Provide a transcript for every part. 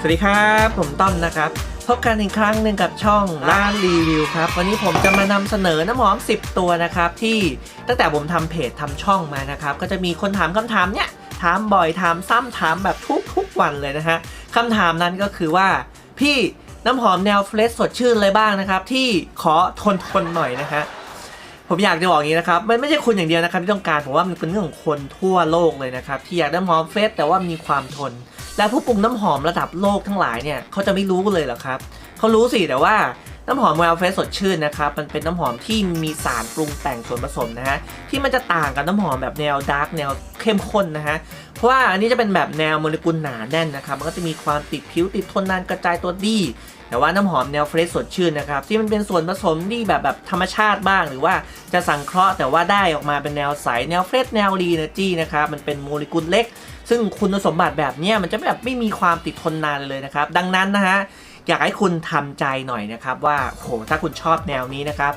สวัสดีครับ ผมต้อมนะครับ พบกันอีกครั้งหนึ่งกับช่องร้านรีวิวครับ วันนี้ผมจะมานำเสนอน้ำหอม 10 ตัวนะครับ ที่ตั้งแต่ผมทำเพจทำช่องมานะครับ ก็จะมีคนถามคำถามเนี้ยถามบ่อยถามซ้ำถามแบบทุกทุกวันเลยนะฮะคำถามนั้นก็คือว่าพี่น้ำหอมแนวเฟรชสดชื่นอะไรบ้างนะครับ ที่ขอทนทนหน่อยนะฮะผมอยากจะบอกอย่างนี้นะครับมันไม่ใช่คุณอย่างเดียวนะครับที่ต้องการผมว่ามันเป็นเรื่องของคนทั่วโลกเลยนะครับที่อยากได้น้ำหอมเฟรชแต่ว่ามีความทน และผู้ปรุงน้ำหอมระดับโลกทั้งหลายเนี่ยเขาจะไม่รู้เลยเหรอครับเขารู้สิแต่ว่าน้ำหอมแวลเฟสสดชื่นนะครับ มันเป็นน้ำหอมที่มีสารปรุงแต่งส่วนผสมนะฮะ ที่มันจะต่างกับน้ำหอมแบบแนวดาร์กแนวเข้มข้นนะฮะ เพราะว่าอันนี้จะเป็นแบบแนวโมเลกุลหนาแน่นนะครับ มันก็จะมีความติดผิวติดทนนานกระจายตัวดี แต่ว่าน้ำหอมแนวเฟรชสดชื่นนะครับ ที่มันเป็นส่วนผสมที่แบบแบบธรรมชาติบ้าง หรือว่าจะสังเคราะห์แต่ว่าได้ออกมาเป็นแนวใสแนวเฟรชแนวรีเนจีนะครับ มันเป็นโมเลกุลเล็ก ซึ่งคุณสมบัติแบบนี้มันจะแบบไม่มีความติดทนนานเลยนะครับ ดังนั้นนะฮะอยากให้คุณทำใจหน่อยนะครับว่าโหถ้าคุณชอบแนวนี้นะครับ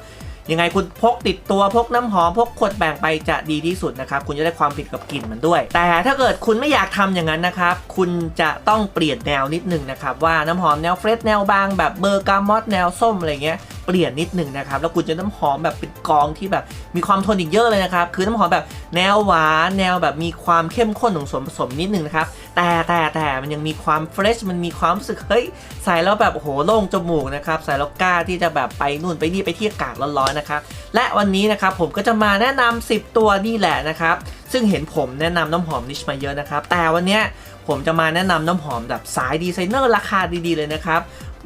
ยังไงคุณพกติดตัวพกน้ำหอมพกขวดแบ่งไปจะดีที่สุดนะครับคุณจะได้ความผิดกับกลิ่นมันด้วย แต่ถ้าเกิดคุณไม่อยากทำอย่างนั้นนะครับคุณจะต้องเปลี่ยนแนวนิดนึงนะครับว่าน้ำหอมแนวเฟรชแนวบางแบบเบอร์กามอสแนวส้มอะไรเงี้ยเปลี่ยนนิดนึงนะครับแล้วคุณจะน้ำหอมแบบเป็นกองที่แบบมีความทนอีกเยอะเลยนะครับคือน้ำหอมแบบแนวหวานแนวแบบมีความเข้มข้นของส่วนผสมนิดนึงนะครับแต่แต่แต่มันยังมีความเฟรชมันมีความรู้สึกเฮ้ยใส่แล้วแบบโอ้โหโล่งจมูกนะครับใส่แล้วกล้าที่จะแบบไปนู่นไปนี่ไปที่อากาศร้อนๆนะครับและวันนี้นะครับผมก็จะมาแนะนำ10 ตัวนี่แหละนะครับซึ่งเห็นผมแนะนำน้ำหอมนิชมาเยอะนะครับแต่วันนี้ผมจะมาแนะนำน้ำหอมแบบสายดีไซเนอร์ราคาดีๆเลยนะครับ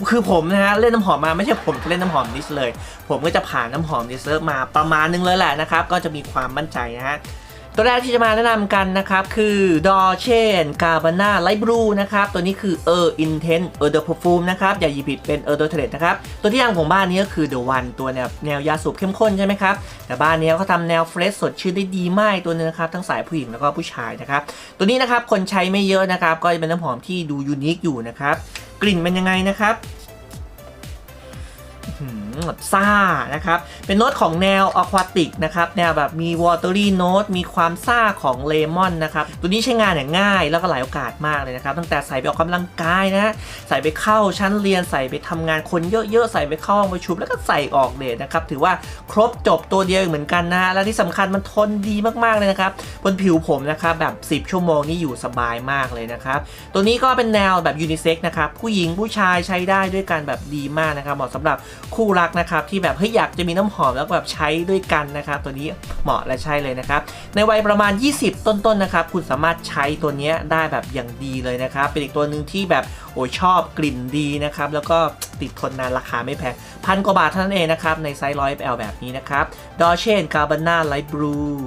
คือผมนะฮะเล่นน้ำหอมมาไม่ใช่ผมจะเล่นน้ำหอมนิชเลย ผมก็จะผ่านน้ำหอมดิสเซอร์มาประมาณนึงเลยแหละนะครับ ก็จะมีความมั่นใจนะฮะ ตัวแรกที่จะมาแนะนำกันนะครับ คือ Dolce Gabbana Light Blue นะครับ ตัวนี้คือ Er Intense Er the Perfume นะครับ อย่าหยิบผิดเป็น Er d o t r e t นะครับ ตัวที่ยังของบ้านนี้ก็คือ The One ตัวแนวแนวยาสูบเข้มข้นใช่ไหมครับ แต่บ้านนี้เขาทำแนวเฟรชสดชื่นได้ดีมากตัวนึงนะครับ ทั้งสายผู้หญิงแล้วก็ผู้ชายนะครับ ตัวนี้นะครับคนใช้ไม่เยอะนะครับ ก็จะเป็นน้ำหอมที่ดูยูนิคอยู่นะครับ กลิ่นเป็นยังไงนะครับ แบบซ่านะครับ เป็นโน้ตของแนวอะควาติกนะครับ แนวแบบมีวอเตอรี่โน้ตมีความซ่าของเลมอนนะครับ ตัวนี้ใช้งานอย่างง่ายแล้วก็หลายโอกาสมากเลยนะครับ ตั้งแต่ใส่ไปออกกำลังกายนะ ใส่ไปเข้าชั้นเรียนใส่ไปทำงานคนเยอะๆ ใส่ไปเข้าห้องประชุมแล้วก็ใส่ออกเดทนะครับ ถือว่าครบจบตัวเดียวเหมือนกันนะ และที่สำคัญมันทนดีมากๆเลยนะครับ บนผิวผมนะครับแบบ 10 ชั่วโมงนี่อยู่สบายมากเลยนะครับ ตัวนี้ก็เป็นแนวแบบยูนิเซ็กนะครับ ผู้หญิงผู้ชายใช้ได้ด้วยกันแบบดีมากนะครับ เหมาะสำหรับคู่รักนะครับที่แบบเฮ้ยอยากจะมีน้ำหอมแล้วแบบใช้ด้วยกันนะครับตัวนี้เหมาะและใช่เลยนะครับในวัยประมาณ 20 ต้นๆนะครับคุณสามารถใช้ตัวนี้ได้แบบอย่างดีเลยนะครับเป็นอีกตัวหนึ่งที่แบบโอ้ชอบกลิ่นดีนะครับแล้วก็ติดทนนานราคาไม่แพงพันกว่าบาทเท่านั้นเองนะครับในไซส์ 100ml แบบนี้นะครับ Dolce Gabbana Light Blue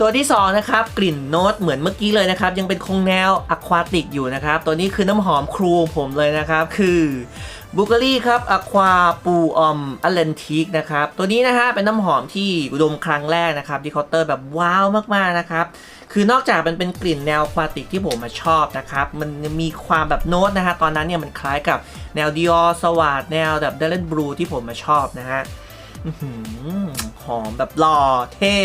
ตัวที่2นะครับกลิ่นโน้ตเหมือนเมื่อกี้เลยนะครับ ยังเป็นคงแนวอะควาติกอยู่นะครับ ตัวนี้คือน้ำหอมครูงผมเลยนะครับ คือ บูเกอรี่ครับอะควาปูออมอเลนทิกนะครับ ตัวนี้นะฮะเป็นน้ำหอมที่อุดมครั้งแรกนะครับที่เคาน์เตอร์แบบว้าวมากๆนะครับคือนอกจากมันเป็นกลิ่นแนวควาติกที่ผมมาชอบนะครับ มันมีความแบบโน้ตนะฮะตอนนั้นเนี่ยมันคล้ายกับแนวดิออสวาดแนวแบบเดลเลนบลูที่ผมมาชอบนะฮะหอมแบบหล่อเท่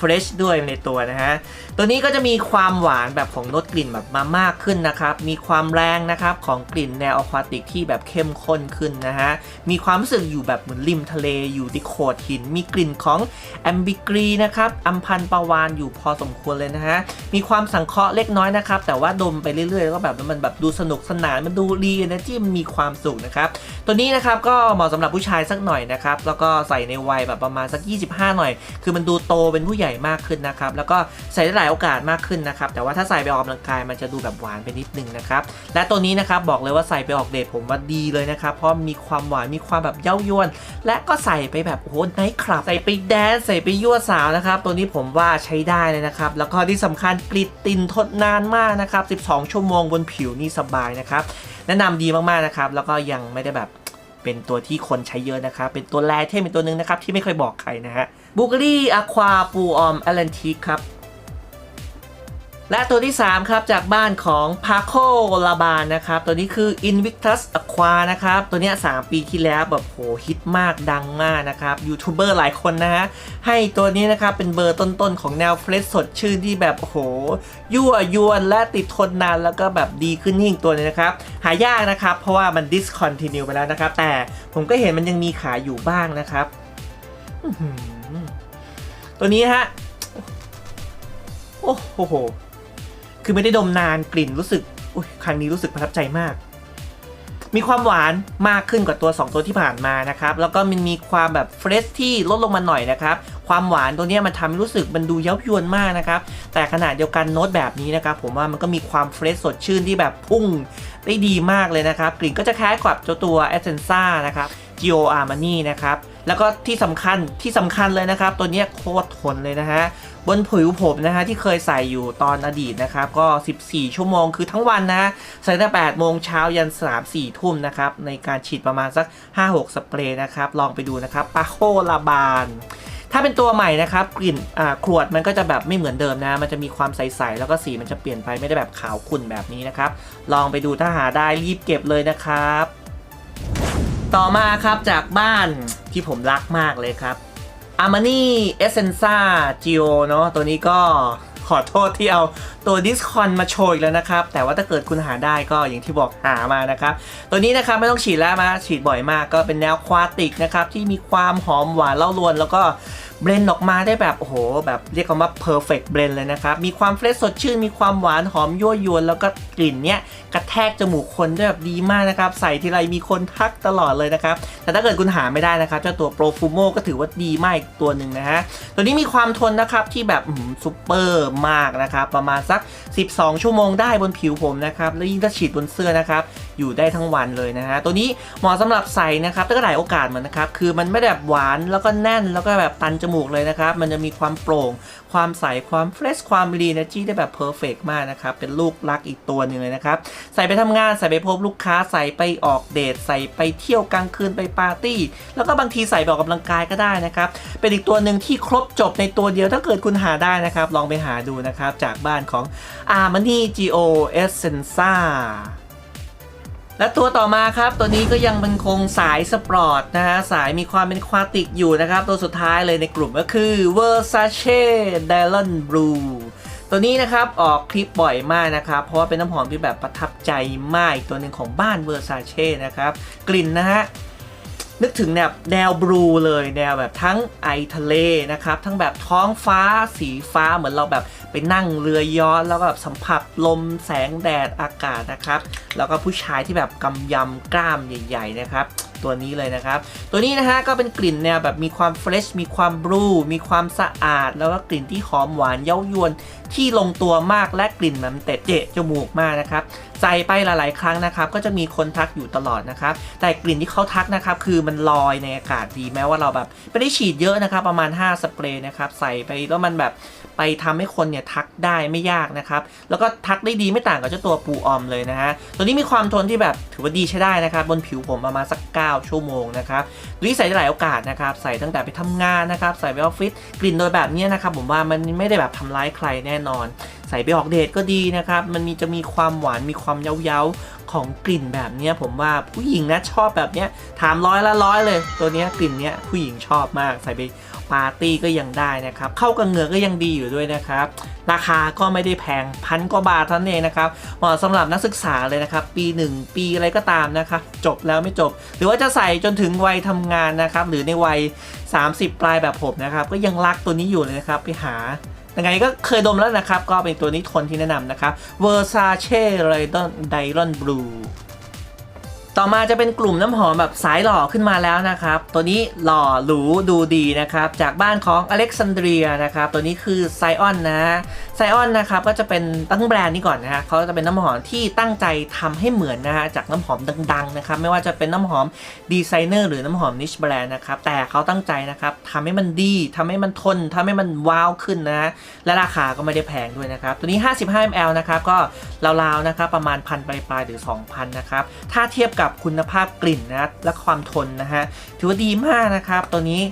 เฟรชด้วยในตัวนะฮะ ตัวนี้ก็จะมีความหวานแบบของรสกลิ่นแบบมามากขึ้นนะครับ มีความแรงนะครับของกลิ่นแนวอควาติกที่แบบเข้มข้นขึ้นนะฮะ มีความรู้สึกอยู่แบบเหมือนริมทะเลอยู่ที่โขดหิน มีกลิ่นของแอมบิกรีนะครับอัมพันปาวานอยู่พอสมควรเลยนะฮะ มีความสังเคราะห์เล็กน้อยนะครับ แต่ว่าดมไปเรื่อยๆแล้วก็แบบมันแบบดูสนุกสนานมันดูรีเอเนจีมันมีความสุขนะครับ ตัวนี้นะครับก็เหมาะสำหรับผู้ชายสักหน่อยนะครับแล้วก็ใส่ในวัยแบบประมาณสัก 25 หน่อย คือมันดูโตเป็นผู้ใหญ่มากขึ้นนะครับ แล้วก็ใส่ได้หลายโอกาสมากขึ้นนะครับ แต่ว่าถ้าใส่ไปออกกำลังกายมันจะดูแบบหวานไปนิดนึงนะครับ และตัวนี้นะครับบอกเลยว่าใส่ไปออกเดทผมว่าดีเลยนะครับ เพราะมีความหวาน มีความแบบเย้ายวน และก็ใส่ไปแบบโอ้โหไนท์คลับ ใส่ไปแดนใส่ไปยั่วสาวนะครับ ตัวนี้ผมว่าใช้ได้เลยนะครับ แล้วก็ที่สำคัญกลิดตินทนนานมากนะครับ 12 ชั่วโมงบนผิวนี่สบายนะครับ แนะนำดีมากๆนะครับ แล้วก็ยังไม่ได้แบบ เป็นตัวที่คนใช้เยอะนะครับ เป็นตัวแรเทมเป็นตัวหนึ่งนะครับ ที่ไม่เคยบอกใครนะฮะบูเกอรี่อะควาปูออมแอลเลนทิกครับ และตัวที่ 3 ครับจากบ้านของ p a c o l a b a n นะครับ ตัวนี้คือ Invictus Aqua นะครับ ตัวนี้ 3 ปีที่แล้วแบบโหฮิตมากดังมากนะครับยูทูบเบอร์หลายคนนะฮะ ให้ตัวนี้นะครับเป็นเบอร์ต้นๆ ของแนวเฟรชสดชื่นที่แบบโห ยั่วยวนและติดทนนานแล้วก็แบบดีขึ้นยิ่งตัวนี้นะครับ หายากนะครับ เพราะว่ามัน discontinue ไปแล้วนะครับ แต่ผมก็เห็นมันยังมีขายอยู่บ้างนะครับตัวนี้ฮะโอ้โห คือไม่ได้ดมนานกลิ่นรู้สึกอุ๊ยครั้งนี้รู้สึกประทับใจมาก มีความหวานมากขึ้นกว่าตัว 2 ตัวที่ผ่านมานะครับ แล้วก็มันมีความแบบเฟรชที่ลดลงมาหน่อยนะครับ ความหวานตัวนี้มันทำให้รู้สึกมันดูเย้ายวนมากนะครับ แต่ขณะเดียวกันโน้ตแบบนี้นะครับ ผมว่ามันก็มีความเฟรชสดชื่นที่แบบพุ่งได้ดีมากเลยนะครับ กลิ่นก็จะคล้ายกับเจ้าตัว e s s e n c a นะครับ Gio Armani นะครับ แล้วก็ที่สำคัญที่สำคัญเลยนะครับ ตัวนี้โคตรทนเลยนะฮะ บนผิวผมนะฮะที่เคยใส่อยู่ตอนอดีตนะครับก็ 14 ชั่วโมงคือทั้งวันนะใส่ตั้งแต่8โมงเช้ายัน3 4ทุ่มนะครับในการฉีดประมาณสัก 5-6 สเปรย์นะครับ ลองไปดูนะครับปาโคลาบานถ้าเป็นตัวใหม่นะครับกลิ่นขวดมันก็จะแบบไม่เหมือนเดิมนะ มันจะมีความใสๆแล้วก็สีมันจะเปลี่ยนไปไม่ได้แบบขาวขุ่นแบบนี้นะครับ ลองไปดูถ้าหาได้รีบเก็บเลยนะครับ ต่อมาครับจากบ้านที่ผมรักมากเลยครับ a r m a n i Essenza Gio เนาะตัวนี้ก็ขอโทษที่เอาตัว Discon มาโชว์อีกแล้วนะครับ แต่ว่าถ้าเกิดคุณหาได้ก็อย่างที่บอกหามานะครับ ตัวนี้นะครับไม่ต้องฉีดแล้วมาฉีดบ่อยมากก็เป็นแนวควาติกนะครับ ที่มีความหอมหวานเล่ารวน แล้วก็เบรนออกมาได้แบบโอ้โห แบบเรียกกันว่า perfect blend เลยนะครับ มีความเฟรชสดชื่น มีความหวานหอมยั่วยวน แล้วก็กลิ่นเนี้ยกระแทกจมูกคนได้แบบดีมากนะครับ ใส่ทีไรมีคนทักตลอดเลยนะครับ แต่ถ้าเกิดคุณหาไม่ได้นะครับเจ้าตัว Profumo ก็ถือว่าดีมากอีกตัวหนึ่งนะฮะ ตัวนี้มีความทนนะครับที่แบบซุปเปอร์มากนะครับ ประมาณสัก 12 ชั่วโมงได้บนผิวผมนะครับ แล้วยิ่งถ้าฉีดบนเสื้อนะครับ อยู่ได้ทั้งวันเลยนะฮะ ตัวนี้เหมาะสำหรับใส่นะครับแต่ก็หลายโอกาสเหมือนนะครับ คือมันไม่แบบหวานแล้วก็แน่นแล้วก็แบบตันจมูกเลยนะครับ มันจะมีความโปร่ง ความใสความเฟรชความรีเนจีได้แบบเพอร์เฟกมากนะครับ เป็นลูกรักอีกตัวหนึ่งเลยนะครับ ใส่ไปทำงานใส่ไปพบลูกค้าใส่ไปออกเดทใส่ไปเที่ยวกลางคืนไปปาร์ตี้ แล้วก็บางทีใส่ไปออกกำลังกายก็ได้นะครับ เป็นอีกตัวหนึ่งที่ครบจบในตัวเดียวถ้าเกิดคุณหาได้นะครับ ลองไปหาดูนะครับ จากบ้านของ Armani Gio Essenza และตัวต่อมาครับ ตัวนี้ก็ยังเป็นคงสายสปอร์ตนะฮะ สายมีความเป็นควาติกอยู่นะครับ ตัวสุดท้ายเลยในกลุ่มก็คือ Versace Dylan Blue ตัวนี้นะครับ ออกคลิปบ่อยมากนะครับ เพราะว่าเป็นน้ำหอมที่แบบประทับใจมากอีกตัวหนึ่งของบ้าน Versace นะครับ กลิ่นนะฮะ นึกถึงแนวแนวบลูเลยแนวแบบทั้งไอทะเลนะครับ ทั้งแบบท้องฟ้าสีฟ้าเหมือนเราแบบไปนั่งเรือยอทแล้วก็แบบสัมผัสลมแสงแดดอากาศนะครับ แล้วก็ผู้ชายที่แบบกำยำกล้ามใหญ่ ๆ นะครับ ตัวนี้เลยนะครับ ตัวนี้นะฮะก็เป็นกลิ่นแนวแบบมีความเฟรชมีความบลูมีความสะอาด แล้วก็กลิ่นที่หอมหวานเย้ายวนที่ลงตัวมากและกลิ่นมันเตะเจะจมูกมากนะครับใส่ไปหลายๆ ครั้งนะครับ ก็จะมีคนทักอยู่ตลอดนะครับ แต่กลิ่นที่เขาทักนะครับ คือมันลอยในอากาศดีแม้ว่าเราแบบไม่ได้ฉีดเยอะนะครับ ประมาณ 5 สเปรย์นะครับ ใส่ไปแล้วมันแบบ ไปทำให้คนเนี่ยทักได้ไม่ยากนะครับ แล้วก็ทักได้ดีไม่ต่างกับเจ้าตัวปูออมเลยนะฮะ ตัวนี้มีความทนที่แบบถือว่าดีใช้ได้นะครับ บนผิวผมประมาณสัก 9 ชั่วโมงนะครับรีใส่ได้หลายโอกาสนะครับ ใส่ตั้งแต่ไปทำงานนะครับ ใส่ไปออฟฟิศ กลิ่นโดยแบบนี้นะครับผมว่ามันไม่ได้แบบทำร้ายใครแน่นอน ใส่ไปออกเดทก็ดีนะครับ มันมีจะมีความหวาน มีความเย้าๆ ของกลิ่นแบบนี้ผมว่าผู้หญิงนะชอบแบบนี้ถามร้อยละร้อยเลย ตัวนี้กลิ่นเนี้ยผู้หญิงชอบมากใส่ไปปาร์ตี้ก็ยังได้นะครับ เข้ากับเหงื่อก็ยังดีอยู่ด้วยนะครับ ราคาก็ไม่ได้แพงพันกว่าบาทเท่านั้นเองนะครับเหมาะสำหรับนักศึกษาเลยนะครับ ปี 1 ปีอะไรก็ตามนะครับจบแล้วไม่จบ หรือว่าจะใส่จนถึงวัยทำงานนะครับ หรือในวัย 30 ปลายแบบผมนะครับ ก็ยังรักตัวนี้อยู่เลยนะครับ ไปหา ยังไงก็เคยดมแล้วนะครับ ก็เป็นตัวนี้ทนที่แนะนำนะครับ Versace Raydon Diron Blue ต่อมาจะเป็นกลุ่มน้ำหอมแบบสายหล่อขึ้นมาแล้วนะครับ ตัวนี้หล่อหรูดูดีนะครับ จากบ้านของอเล็กซานเดรียนะครับ ตัวนี้คือไซออนนะ ไซออนนะครับก็จะเป็นตั้งแบรนด์นี้ก่อนนะฮะเขาจะเป็นน้ำหอมที่ตั้งใจทำให้เหมือนนะฮะจากน้ำหอมดังๆนะครับไม่ว่าจะเป็นน้ำหอมดีไซเนอร์หรือน้ำหอมนิชแบรนด์นะครับแต่เขาตั้งใจนะครับทำให้มันดีทำให้มันทนทำให้มันว้าวขึ้นนะฮะและราคาก็ไม่ได้แพงด้วยนะครับตัวนี้ 55 ml นะครับก็ราวๆนะครับประมาณพันปลายๆหรือ 2,000นะครับถ้าเทียบกับคุณภาพกลิ่นนะและความทนนะฮะถือว่าดีมากนะครับตัวนี้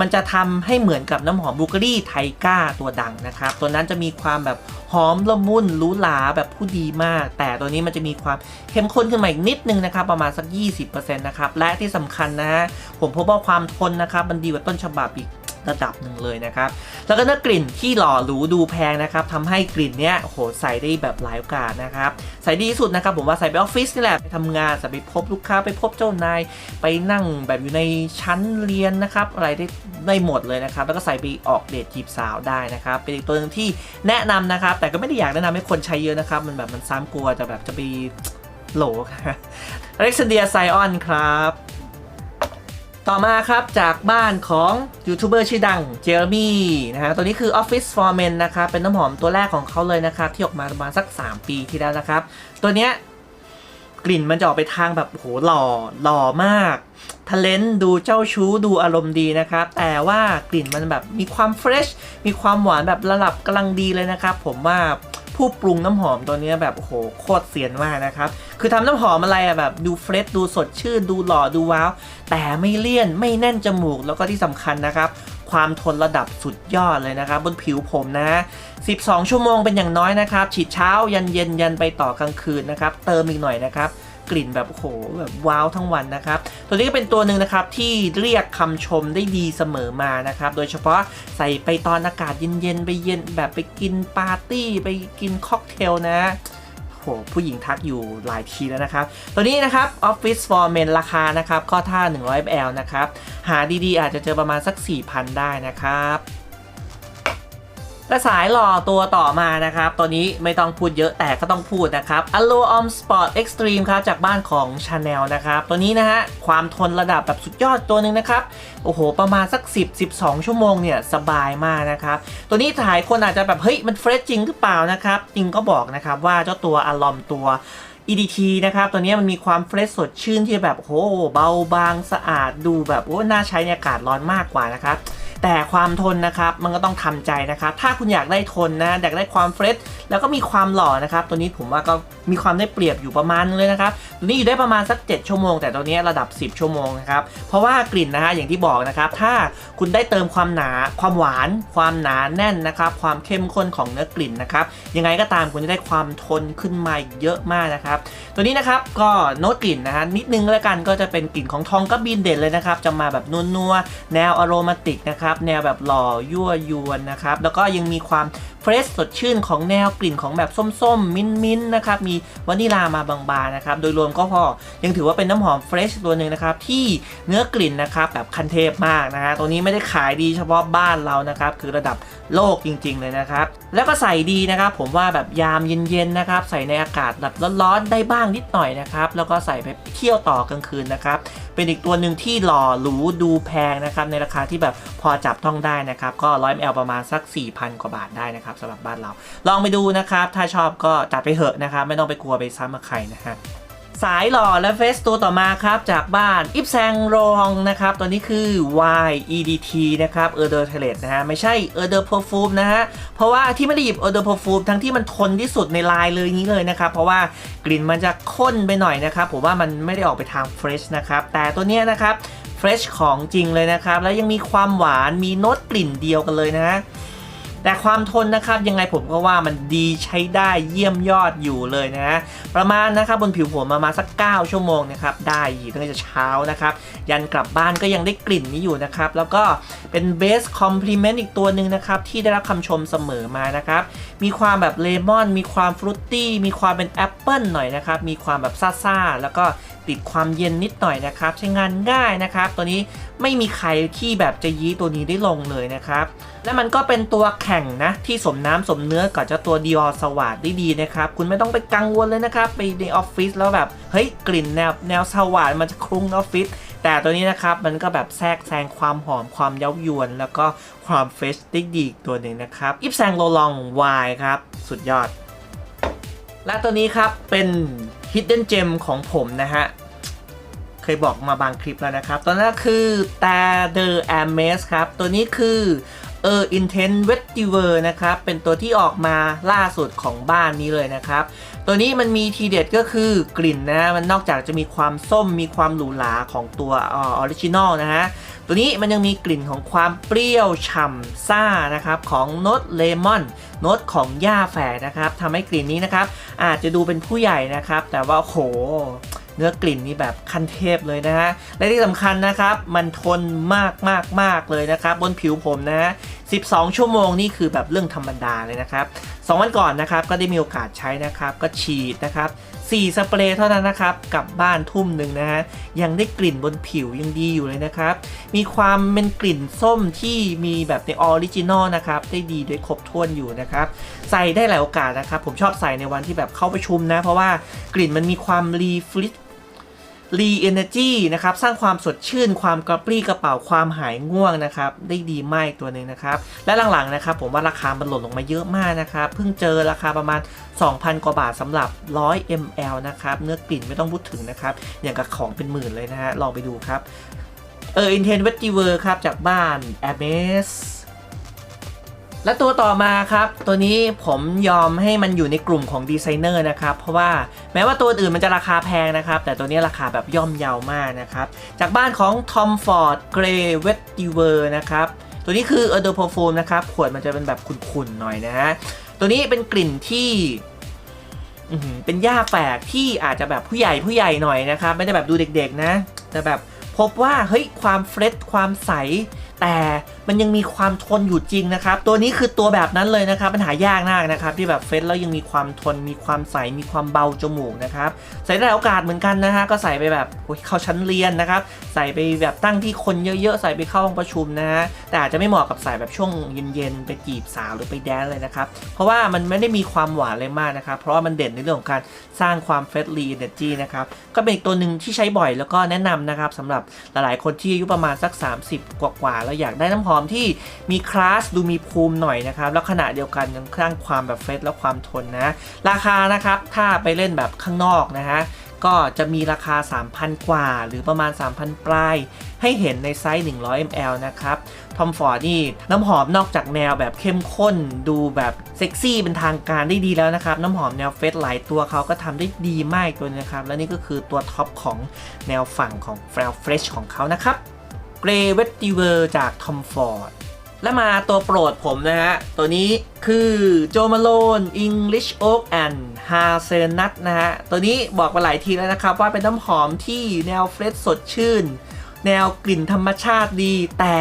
มันจะทำให้เหมือนกับน้ำหอมบูเกอรี่ไทก้าตัวดังนะครับ ตัวนั้นจะมีความแบบหอมละมุนรูหลาแบบผู้ดีมาก แต่ตัวนี้มันจะมีความเข้มข้นขึ้นมาอีกนิดนึงนะครับ ประมาณสัก 20%นะครับ และที่สำคัญนะฮะผมพบว่าความทนนะครับ มันดีกว่าต้นฉบับอีก ระดับหนึ่งเลยนะครับ แล้วก็เนื้อกลิ่นที่หล่อหรูดูแพงนะครับทำให้กลิ่นเนี้ยโหใส่ได้แบบหลายโอกาสนะครับ ใส่ดีที่สุดนะครับผมว่าใส่ไปออฟฟิศนี่แหละไปทำงานใส่ไปพบลูกค้าไปพบเจ้านายไปนั่งแบบอยู่ในชั้นเรียนนะครับอะไรได้ได้หมดเลยนะครับ แล้วก็ใส่ไปออกเดทจีบสาวได้นะครับ เป็นอีกตัวหนึงที่แนะนำนะครับ แต่ก็ไม่ได้อยากแนะนำให้คนใช้เยอะนะครับ มันแบบมันซ้ำกลัวจะแบบจะไปโหลอเล็กซานเดียไซออนครับ ต่อมาครับจากบ้านของยูทูบเบอร์ชื่อดังเจอร์มี่นะฮะตัวนี้คือ Office for Men นะครับเป็นน้ำหอมตัวแรกของเขาเลยนะครับ ที่ออกมาประมาณสัก 3 ปีที่แล้วนะครับ ตัวเนี้ยกลิ่นมันจะออกไปทางแบบโหหล่อหล่อมากทะเลนดูเจ้าชู้ดูอารมณ์ดีนะครับ แต่ว่ากลิ่นมันแบบมีความเฟรชมีความหวานแบบระดับกำลังดีเลยนะครับ ผมว่า ผู้ปรุงน้ำหอมตัวนี้แบบโอ้โหโคตรเสียนมากนะครับ คือทำน้ำหอมอะไรอะแบบดูเฟรชดูสดชื่นดูหล่อดูว้าว แต่ไม่เลี่ยนไม่แน่นจมูกแล้วก็ที่สำคัญนะครับ ความทนระดับสุดยอดเลยนะครับ บนผิวผมนะ 12 ชั่วโมงเป็นอย่างน้อยนะครับ ฉีดเช้ายันเย็นยันไปต่อกลางคืนนะครับ เติมอีกหน่อยนะครับ กลิ่นแบบโอ้โหแบบว้าวทั้งวันนะครับ ตัวนี้ก็เป็นตัวหนึ่งนะครับที่เรียกคำชมได้ดีเสมอมานะครับ โดยเฉพาะใส่ไปตอนอากาศเย็นๆไปเย็นแบบไปกินปาร์ตี้ไปกินค็อกเทลนะโหผู้หญิงทักอยู่หลายทีแล้วนะครับ ตัวนี้นะครับ Office for Men ราคานะครับ ก็ถ้า 100 ml นะครับ หาดีๆ อาจจะเจอประมาณสัก 4,000 ได้นะครับ และสายหล่อตัวต่อมานะครับ ตัวนี้ไม่ต้องพูดเยอะแต่ก็ต้องพูดนะครับ Allo Om Sport Extreme ครับจากบ้านของ Chanel นะครับ ตัวนี้นะฮะ ความทนระดับแบบสุดยอดตัวหนึ่งนะครับ โอ้โห ประมาณสัก 10 12 ชั่วโมงเนี่ย สบายมากนะครับ ตัวนี้หลายคนอาจจะแบบ เฮ้ย มันเฟรชจริงหรือเปล่านะครับ จริงก็บอกนะครับว่าเจ้าตัว Alom ตัว EDT นะครับ ตัวนี้มันมีความเฟรชสดชื่นที่แบบโหเบาบางสะอาดดูแบบโอ้น่าใช้ในอากาศร้อนมากกว่านะครับ แต่ความทนนะครับมันก็ต้องทำใจนะครับ ถ้าคุณอยากได้ทนนะอยากได้ความเฟรชแล้วก็มีความหล่อนะครับ ตัวนี้ผมว่าก็มีความได้เปรียบอยู่ประมาณนึงเลยนะครับตัวนี้อยู่ได้ประมาณสัก 7 ชั่วโมง แต่ตัวนี้ระดับ 10 ชั่วโมงนะครับเพราะว่ากลิ่นนะฮะอย่างที่บอกนะครับ ถ้าคุณได้เติมความหนา ความหวาน ความหนาแน่นนะครับ ความเข้มข้นของเนื้อกลิ่นนะครับยังไงก็ตามคุณจะได้ความทนขึ้นมาเยอะมากนะครับ ตัวนี้นะครับก็โน้ตกลิ่นนะฮะนิดนึงแล้วกันก็จะเป็นกลิ่นของทองกระบินเด่นเลยนะครับ จะมาแบบนัวๆแนวอโรมาติกนะครับ แนวแบบหล่อยั่วยวนนะครับ แล้วก็ยังมีความ ฟรชสดชื่นของแนวกลิ่นของแบบส้มๆ มิ้นๆนะครับมีวานิลามาบางๆนะครับโดยรวมก็พอยังถือว่าเป็นน้ำหอมเฟรชตัวหนึ่งนะครับที่เนื้อกลิ่นนะครับแบบคันเทพมากนะฮะตัวนี้ไม่ได้ขายดีเฉพาะบ้านเรานะครับคือระดับโลกจริง ๆ เลยนะครับแล้วก็ใส่ดีนะครับ ผมว่าแบบยามเย็นๆนะครับใส่ในอากาศแบบร้อนๆได้บ้างนิดหน่อยนะครับแล้วก็ใส่ไปเที่ยวต่อกลางคืนนะครับเป็นอีกตัวหนึ่งที่หล่อหรูดูแพงนะครับในราคาที่แบบพอจับต้องได้นะครับก็ร้อยมลประมาณสัก 4,000 กว่าบาทได้นะครับสำหรับบ้านเรา ลองไปดูนะครับ ถ้าชอบก็จัดไปเหอะนะครับ ไม่ต้องไปกลัวไปซ้ำกับใครนะฮะสายหล่อและเฟสตัวต่อมาครับ จากบ้านอิฟแซงรองนะครับ ตัวนี้คือ YEDT นะครับเออร์เดอร์เทเลตนะฮะ ไม่ใช่เออร์เดอร์เพอร์ฟูมนะฮะ เพราะว่าที่ไม่ได้หยิบเออร์เดอร์เพอร์ฟูมทั้งที่มันทนที่สุดในไลน์เลยนี้เลยนะครับ เพราะว่ากลิ่นมันจะข้นไปหน่อยนะครับ ผมว่ามันไม่ได้ออกไปทางเฟรชนะครับ แต่ตัวเนี้ยนะครับเฟรชของจริงเลยนะครับ แล้วยังมีความหวานมีโน้ตกลิ่นเดียวกันเลยนะฮะ แต่ความทนนะครับยังไงผมก็ว่ามันดีใช้ได้เยี่ยมยอดอยู่เลยนะฮะประมาณนะครับบนผิวผมประมาณสัก 9 ชั่วโมงนะครับได้อยู่ตั้งแต่เช้านะครับ ยันกลับบ้านก็ยังได้กลิ่นนี้อยู่นะครับ แล้วก็เป็นเบสคอมพลีเมนต์อีกตัวหนึ่งนะครับ ที่ได้รับคำชมเสมอมานะครับ มีความแบบเลมอน มีความฟรุตตี้มีความเป็นแอปเปิลหน่อยนะครับ มีความแบบซ่าๆแล้วก็ ติดความเย็นนิดหน่อยนะครับ ใช้งานง่ายนะครับ ตัวนี้ไม่มีใครที่แบบจะยี้ตัวนี้ได้ลงเลยนะครับ และมันก็เป็นตัวแข่งนะ ที่สมน้ำสมเนื้อกับเจ้าตัว Dior สวัสดได้ดีนะครับ คุณไม่ต้องไปกังวลเลยนะครับ ไปในออฟฟิศแล้วแบบเฮ้ยกลิ่นแนวแนวสวัสดมันจะคลุ้งออฟฟิศแต่ตัวนี้นะครับมันก็แบบแทรกแซงความหอมความเย้ายวน แล้วก็ความเฟชได้ดีตัวหนึ่งนะครับอิฟแซงโลลองวายครับสุดยอดและตัวนี้ครับเป็น Hidden Gem ของผมนะฮะ เคยบอกมาบางคลิปแล้วนะครับตัวนั้นคือ t a d e r a m e s ครับ ตัวนี้คือเออ Intense Vetiver นะครับ เป็นตัวที่ออกมาล่าสุดของบ้านนี้เลยนะครับ ตัวนี้มันมีทีเด็ดก็คือกลิ่นนะ มันนอกจากจะมีความส้มมีความหรูหราของตัวออริจินอลนะฮะ ตัวนี้มันยังมีกลิ่นของความเปรี้ยวฉ่ำซ่านะครับของโนตเลมอนโนตของหญ้าแฝกนะครับทำให้กลิ่นนี้นะครับ อาจจะดูเป็นผู้ใหญ่นะครับ แต่ว่าโหเนื้อกลิ่นนี่แบบขั้นเทพเลยนะฮะ และที่สำคัญนะครับ มันทนมากมากมากเลยนะครับ บนผิวผมนะฮะ 12 ชั่วโมงนี่คือแบบเรื่องธรรมดาเลยนะครับ 2 วันก่อนนะครับก็ได้มีโอกาสใช้นะครับ ก็ฉีดนะครับ 4 สเปรย์เท่านั้นนะครับกลับบ้านทุ่มหนึ่งนะฮะยังได้กลิ่นบนผิวยังดีอยู่เลยนะครับ มีความเป็นกลิ่นส้มที่มีแบบในออริจินอลนะครับ ได้ดีด้วยครบถ้วนอยู่นะครับ ใส่ได้หลายโอกาสนะครับ ผมชอบใส่ในวันที่แบบเข้าประชุมนะ เพราะว่ากลิ่นมันมีความรีฟลิต รีเอเนจีนะครับ สร้างความสดชื่น ความกระปรี้กระเป๋าความหายง่วงนะครับ ได้ดีมากตัวหนึ่งนะครับ และหลังๆนะครับ ผมว่าราคามันหล่นลงมาเยอะมากนะครับ เพิ่งเจอราคาประมาณ 2,000 กว่าบาทสำหรับ 100 ml นะครับ เนื้อกลิ่นไม่ต้องพูดถึงนะครับ อย่างกับของเป็นหมื่นเลยนะฮะ ลองไปดูครับ เออ Intense Vetiver ครับ จากบ้าน a m e s และตัวต่อมาครับ ตัวนี้ผมยอมให้มันอยู่ในกลุ่มของดีไซเนอร์นะครับ เพราะว่าแม้ว่าตัวอื่นมันจะราคาแพงนะครับ แต่ตัวนี้ราคาแบบย่อมเยาวมากนะครับ จากบ้านของ Tom Ford Grey Vetiver นะครับ ตัวนี้คือ a d o p e r f u m e นะครับ ขวดมันจะเป็นแบบขุ่นๆหน่อยนะฮะ ตัวนี้เป็นกลิ่นที่เป็นหญ้าแฝกที่อาจจะแบบผู้ใหญ่ผู้ใหญ่หน่อยนะครับ ไม่ได้แบบดูเด็กๆนะ แต่แบบพบว่าเฮ้ยความเฟรชความใส แต่มันยังมีความทนอยู่จริงนะครับ ตัวนี้คือตัวแบบนั้นเลยนะครับปัญหายากมากนะครับ ที่แบบเฟรชแล้วยังมีความทน มีความใส มีความเบาจมูกนะครับ ใส่ได้โอกาสเหมือนกันนะฮะ ก็ใส่ไปแบบเข้าชั้นเรียนนะครับ ใส่ไปแบบตั้งที่คนเยอะๆ ใส่ไปเข้าห้องประชุมนะฮะ แต่อาจจะไม่เหมาะกับใส่แบบช่วงเย็นๆ ไปจีบสาวหรือไปแดนเลยนะครับ เพราะว่ามันไม่ได้มีความหวานเลยมากนะครับ เพราะว่ามันเด่นในเรื่องของการสร้างความเฟรชลีเอเนจีนะครับ ก็เป็นอีกตัวหนึ่งที่ใช้บ่อยแล้วก็แนะนำนะครับสำหรับหลายๆคนที่อายุประมาณสัก 30 กว่าๆแล้วอยากได้น้ำหอมที่มีคลาสดูมีภูมิหน่อยนะครับ แล้วขณะเดียวกันยังสร้างความแบบเฟรชและความทนนะ ราคานะครับถ้าไปเล่นแบบข้างนอกนะฮะก็จะมีราคา 3,000 กว่า หรือประมาณ 3,000 ปลาย ให้เห็นในไซส์ 100 ml นะครับทอมฟอร์ดนี่น้ำหอมนอกจากแนวแบบเข้มข้น ดูแบบเซ็กซี่เป็นทางการได้ดีแล้วนะครับ น้ำหอมแนวเฟสหลายตัวเขาก็ทำได้ดีมากตัวนึงนะครับ และนี่ก็คือตัวท็อปของแนวฝั่งของแฟลเฟรชของเขานะครับ เรเวตติเวอร์จากทอมฟอร์ดและมาตัวโปรดผมนะฮะ ตัวนี้คือโจมาโลน English Oak and Hazelnut นะฮะ ตัวนี้บอกไปหลายทีแล้วนะครับ ว่าเป็นน้ำหอมที่แนวเฟรชสดชื่น แนวกลิ่นธรรมชาติดี แต่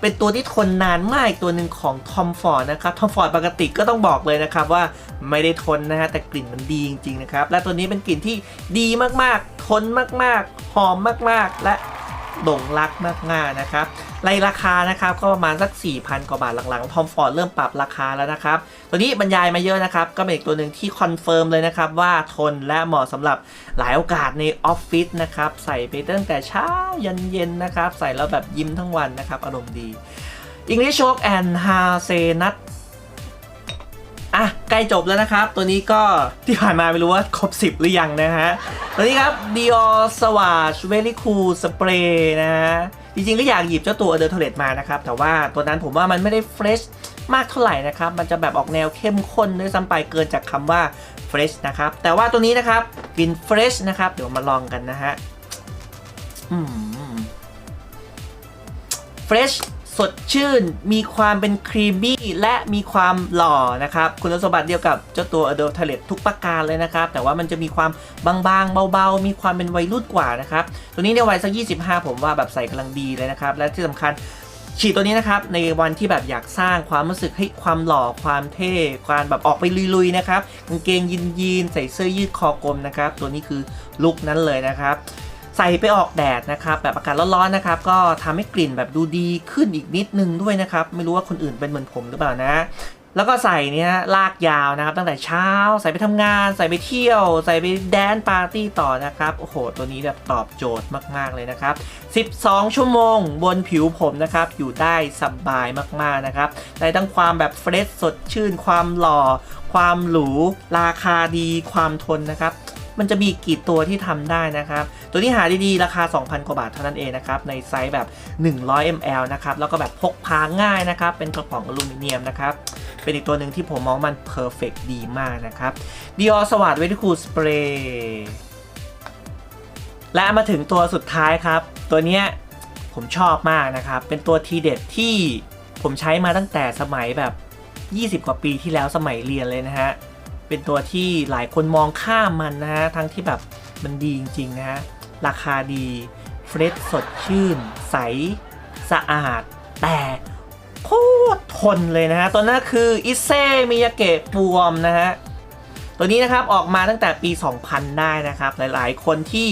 เป็นตัวที่ทนนานมากอีกตัวหนึ่งของทอมฟอร์ดนะครับทอมฟอร์ดปกติก็ต้องบอกเลยนะครับว่าไม่ได้ทนนะฮะ แต่กลิ่นมันดีจริง ๆ นะครับ และตัวนี้เป็นกลิ่นที่ดีมากๆ ทนมากๆ หอมมากๆ และ โด่งรักมากๆนะครับในราคานะครับก็ประมาณสัก 4,000 กว่าบาทหลังๆทอมฟอร์ดเริ่มปรับราคาแล้วนะครับ ตัวนี้บรรยายมาเยอะนะครับ ก็เป็นอีกตัวหนึ่งที่คอนเฟิร์มเลยนะครับ ว่าทนและเหมาะสำหรับหลายโอกาสในออฟฟิศนะครับ ใส่ไปตั้งแต่เช้ายันเย็นนะครับ ใส่แล้วแบบยิ้มทั้งวันนะครับ อารมณ์ดี English Oak and Hazelnut อะใกล้จบแล้วนะครับ ตัวนี้ก็ที่ผ่านมาไม่รู้ว่าครบ 10 หรือยังนะฮะ ตัวนี้ครับ Dior Savage Very Cool Spray นะฮะ จริงๆ ก็อยากหยิบเจ้าตัว The Toilet มานะครับ แต่ว่าตัวนั้นผมว่ามันไม่ได้เฟรชมากเท่าไหร่นะครับ มันจะแบบออกแนวเข้มข้นด้วยซ้ำไปเกินจากคำว่าเฟรชนะครับ แต่ว่าตัวนี้นะครับกลิ่นเฟรชนะครับ เดี๋ยวมาลองกันนะฮะอืมเฟรช สดชื่น มีความเป็นครีมมี่และมีความหล่อนะครับ คุณสมบัติเดียวกับเจ้าตัว a d o t a l e t ทุกประการเลยนะครับ แต่ว่ามันจะมีความบางๆ เบาๆ มีความเป็นวัยรุ่นกว่านะครับ ตัวนี้ในวัยสัก 25 ผมว่าแบบใส่กำลังดีเลยนะครับ และที่สำคัญฉีดตัวนี้นะครับ ในวันที่แบบอยากสร้างความรู้สึกให้ความหล่อความเท่ความแบบออกไปลุยๆนะครับกางเกงยีนยีนๆใส่เสื้อยืดคอกลมนะครับ ตัวนี้คือลุคนั้นเลยนะครับ ใส่ไปออกแดดนะครับแบบอากาศร้อนๆนะครับก็ทำให้กลิ่นแบบดูดีขึ้นอีกนิดนึงด้วยนะครับไม่รู้ว่าคนอื่นเป็นเหมือนผมหรือเปล่านะ แล้วก็ใส่เนี่ยลากยาวนะครับ ตั้งแต่เช้า ใส่ไปทำงาน ใส่ไปเที่ยว ใส่ไปแดนปาร์ตี้ต่อนะครับโอ้โห ตัวนี้แบบตอบโจทย์มากๆเลยนะครับ 12 ชั่วโมงบนผิวผมนะครับอยู่ได้สบายมากๆนะครับได้ทั้งความแบบเฟรชสดชื่น ความหล่อ ความหรู ราคาดีความทนนะครับ มันจะมีกี่ตัวที่ทำได้นะครับ ตัวที่หาดีๆ ราคา 2,000 กว่าบาทเท่านั้นเองนะครับ ในไซส์แบบ 100 ml นะครับ แล้วก็แบบพกพาง่ายนะครับ เป็นกระป๋องอลูมิเนียมนะครับ เป็นอีกตัวหนึ่งที่ผมมองมันเพอร์เฟกดีมากนะครับ Dior สวัสดเวทิคูสเปรย์และมาถึงตัวสุดท้ายครับ ตัวเนี้ยผมชอบมากนะครับ เป็นตัวทีเด็ดที่ผมใช้มาตั้งแต่สมัยแบบ 20 กว่าปีที่แล้วสมัยเรียนเลยนะฮะ เป็นตัวที่หลายคนมองข้ามมันนะฮะ ทั้งที่แบบมันดีจริงๆนะฮะ ราคาดีเฟรชสดชื่น ใส สะอาด แต่โคตรทนเลยนะฮะ ตัวนั้นคืออิเซมิยาเกะปวมนะฮะ ตัวนี้นะครับออกมาตั้งแต่ปี 2000 ได้นะครับ หลายๆ คนที่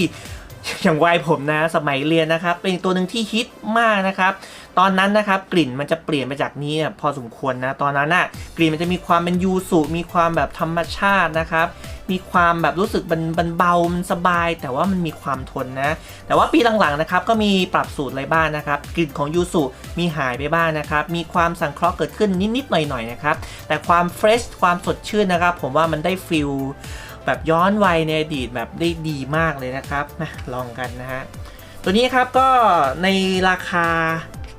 อย่างวัยผมนะสมัยเรียนนะครับ เป็นตัวหนึ่งที่ฮิตมากนะครับ ตอนนั้นนะครับกลิ่นมันจะเปลี่ยนไปจากนี้พอสมควรนะ ตอนนั้นน่ะกลิ่นมันจะมีความเป็นยูสุมีความแบบธรรมชาตินะครับ มีความแบบรู้สึกมันเบามันสบาย แต่ว่ามันมีความทนนะ แต่ว่าปีหลังๆนะครับก็มีปรับสูตรอะไรบ้างนะครับ กลิ่นของยูสุมีหายไปบ้างนะครับ มีความสังเคราะห์เกิดขึ้นนิดๆหน่อยๆนะครับ แต่ความเฟรชความสดชื่นนะครับ ผมว่ามันได้ฟิล แบบย้อนวัยในอดีตแบบได้ดีมากเลยนะครับนะลองกันนะฮะ ตัวนี้ครับก็ในราคา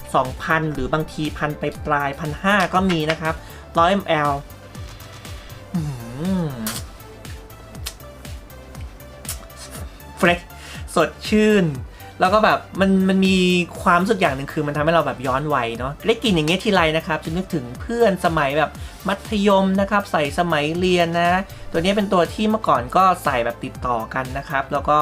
2,000 หรือบางทีพันไปปลายพันห้าก็มีนะครับ100 ml อืมเฟรชสดชื่น แล้วก็แบบมันมันมีความสึกอย่างหนึ่งคือมันทำให้เราแบบย้อนวัยเนาะได้กลินอย่างเงี้ยทีไรนะครับจะนึกถึงเพื่อนสมัยแบบมัธยมนะครับ ใส่สมัยเรียนนะ ตัวนี้เป็นตัวที่เมื่อก่อนก็ใส่แบบติดต่อกันนะครับ แล้วก็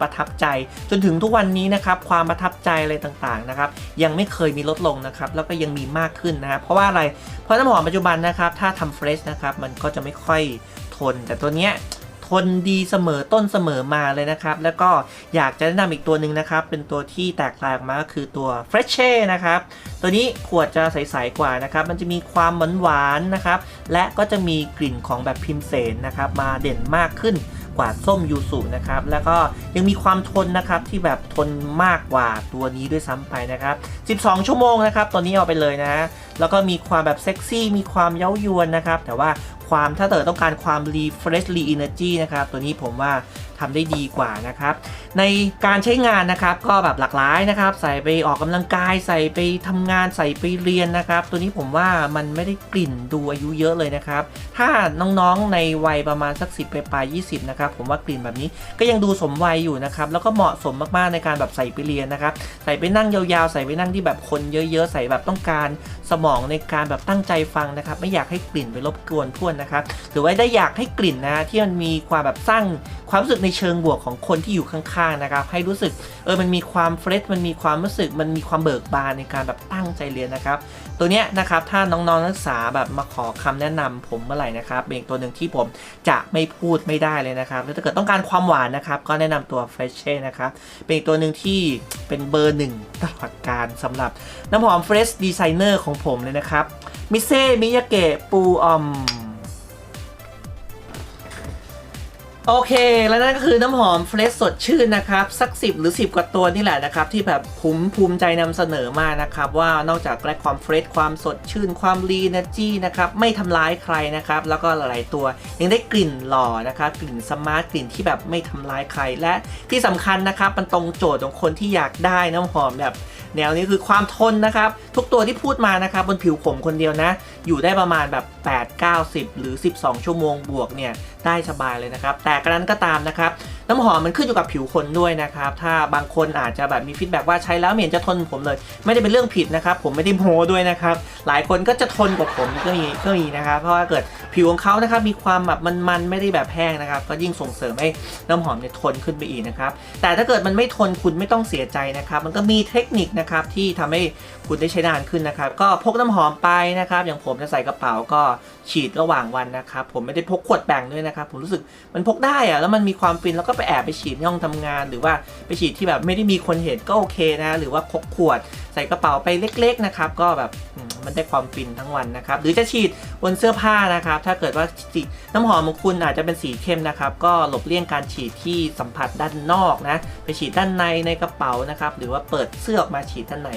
ประทับใจจนถึงทุกวันนี้นะครับความประทับใจอะไรต่างๆนะครับ ยังไม่เคยมีลดลงนะครับ แล้วก็ยังมีมากขึ้นนะครับเพราะว่าอะไรเพราะน้ำหอมปัจจุบันนะครับ ถ้าทำเฟรชนะครับมันก็จะไม่ค่อยทน แต่ตัวเนี้ย ทนดีเสมอต้นเสมอมาเลยนะครับ แล้วก็อยากจะแนะนำอีกตัวหนึ่งนะครับ เป็นตัวที่แตกต่างมาก็คือตัว f r e s h e นะครับ ตัวนี้ขวดจะใสๆกว่านะครับ มันจะมีความหวานๆนะครับ และก็จะมีกลิ่นของแบบพิมเสนนะครับ มาเด่นมากขึ้นกว่าส้มยูสุนะครับ แล้วก็ยังมีความทนนะครับที่แบบทนมากกว่าตัวนี้ด้วยซ้ำไปนะครับ 12 ชั่วโมงนะครับ ตัวนี้เอาไปเลยนะ แล้วก็มีความแบบเซ็กซี่ มีความเย้ายวนนะครับ แต่ว่า ความถ้าเกิดต้องการความ refresh re energy นะครับ ตัวนี้ผมว่า ทำได้ดีกว่านะครับ ในการใช้งานนะครับก็แบบหลากหลายนะครับ ใส่ไปออกกำลังกาย ใส่ไปทำงานใส่ไปเรียนนะครับ ตัวนี้ผมว่ามันไม่ได้กลิ่นดูอายุเยอะเลยนะครับ ถ้าน้องๆในวัยประมาณสัก 10ไปปลาย20 นะครับ ผมว่ากลิ่นแบบนี้ก็ยังดูสมวัยอยู่นะครับ แล้วก็เหมาะสมมากๆในการแบบใส่ไปเรียนนะครับ ใส่ไปนั่งยาวๆ ใส่ไปนั่งที่แบบคนเยอะๆ ใส่แบบต้องการสมองในการแบบตั้งใจฟังนะครับ ไม่อยากให้กลิ่นไปรบกวนพ่วนนะครับหรือว่าได้อยากให้กลิ่นนะที่มันมีความแบบสร้างความรู้สึกในเชิงบวกของคนที่อยู่ข้างๆนะครับให้รู้สึกเออมันมีความเฟรชมันมีความรู้สึกมันมีความเบิกบานในการแบบตั้งใจเรียนนะครับ ตัวเนี้ยนะครับถ้าน้องๆนักศึกษาแบบมาขอคำแนะนำผมเมื่อไหร่นะครับเป็นตัวหนึ่งที่ผมจะไม่พูดไม่ได้เลยนะครับแล้วถ้าเกิดต้องการความหวานนะครับก็แนะนำตัวเฟรชเช่นะครับเป็นตัวหนึ่งที่เป็นเบอร์หนึ่งตลอดการสำหรับน้ำหอมเฟรชดีไซเนอร์ของผมเลยนะครับมิเซมิยาเกะปูออม โอเค แล้วนั่นก็คือน้ำหอมเฟรชสดชื่นนะครับ สัก 10 หรือ 10 กว่าตัวนี่แหละนะครับ ที่แบบผมภูมิใจนำเสนอมากนะครับ ว่านอกจากได้ความเฟรชความสดชื่น ความรีเนจี้นะครับ ไม่ทำร้ายใครนะครับ แล้วก็หลายๆตัวยังได้กลิ่นหล่อนะครับ กลิ่นสมาร์ทกลิ่นที่แบบไม่ทำร้ายใครและที่สำคัญนะครับมันตรงโจทย์ของคนที่อยากได้น้ำหอมแบบแนวนี้คือความทนนะครับ ทุกตัวที่พูดมานะครับบนผิวผมคนเดียวนะ อยู่ได้ประมาณแบบ 8 9 10หรือ 12 ชั่วโมงบวกเนี่ยได้สบายเลยนะครับ แต่กระนั้นก็ตามนะครับ น้ำหอมมันขึ้นอยู่กับผิวคนด้วยนะครับ ถ้าบางคนอาจจะแบบมีฟีดแบ็ว่าใช้แล้วไม่เห็นจะทนผมเลย ไม่ได้เป็นเรื่องผิดนะครับ ผมไม่ได้โม้ด้วยนะครับ หลายคนก็จะทนกว่าผมก็มีก็มีนะครับ เพราะว่าเกิดผิวของเขานะครับมีความแบบมันๆไม่ได้แบบแห้งนะครับ ก็ยิ่งส่งเสริมให้น้ำหอมเนี่ยทนขึ้นไปอีกนะครับ แต่ถ้าเกิดมันไม่ทนคุณไม่ต้องเสียใจนะครับ มันก็มีเทคนิคนะครับที่ทำให้คุณได้ใช้นานขึ้นนะครับ ก็พกน้ำหอมไปนะครับ อย่างผมจะใส่กระเป๋าก็ฉีดระหว่างวันนะครับ ผมไม่ได้พกขวดแบ่งด้วยนะครับ ผมรู้สึกมันพกได้อะแล้วมันมีความฟินแล้วก็ไปแอบไปฉีดที่ห้องทำงาน หรือว่าไปฉีดที่แบบไม่ได้มีคนเห็นก็โอเคนะ หรือว่าพกขวดใส่กระเป๋าไปเล็ก ๆนะครับ ก็แบบมันได้ความฟินทั้งวันนะครับ หรือจะฉีดบนเสื้อผ้านะครับ ถ้าเกิดว่าสีน้ำหอมของคุณอาจจะเป็นสีเข้มนะครับ ก็หลบเลี่ยงการฉีดที่สัมผัสด้านนอกนะ ไปฉีดด้านในในกระเป๋านะครับ หรือว่าเปิดเสื้อออกมาฉีดด้านใน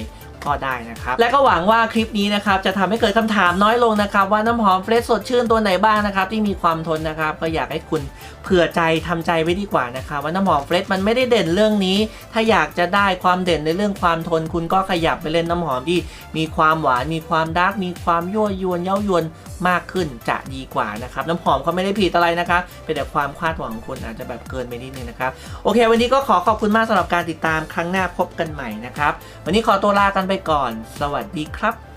ก็ได้นะครับ และก็หวังว่าคลิปนี้นะครับจะทำให้เกิดคำถามน้อยลงนะครับ ว่าน้ำหอมเฟรชสดชื่นตัวไหนบ้างนะครับ ที่มีความทนนะครับ ก็อยากให้คุณเผื่อใจทำใจไว้ดีกว่านะครับว่าน้ำหอมเฟรชมันไม่ได้เด่นเรื่องนี้ ถ้าอยากจะได้ความเด่นในเรื่องความทน คุณก็ขยับไปเล่นน้ำหอมที่มีความหวานมีความดาร์กมีความยั่วยวนเย้ายวนมากขึ้นจะดีกว่านะครับน้ำหอมเขาไม่ได้ผิดอะไรนะครับเป็นแต่ความคาดหวังของคุณอาจจะแบบเกินไปนิดนึงนะครับโอเค วันนี้ก็ขอขอบคุณมากสำหรับการติดตามครั้งหน้าพบกันใหม่นะครับวันนี้ขอตัวลากันไปก่อน สวัสดีครับ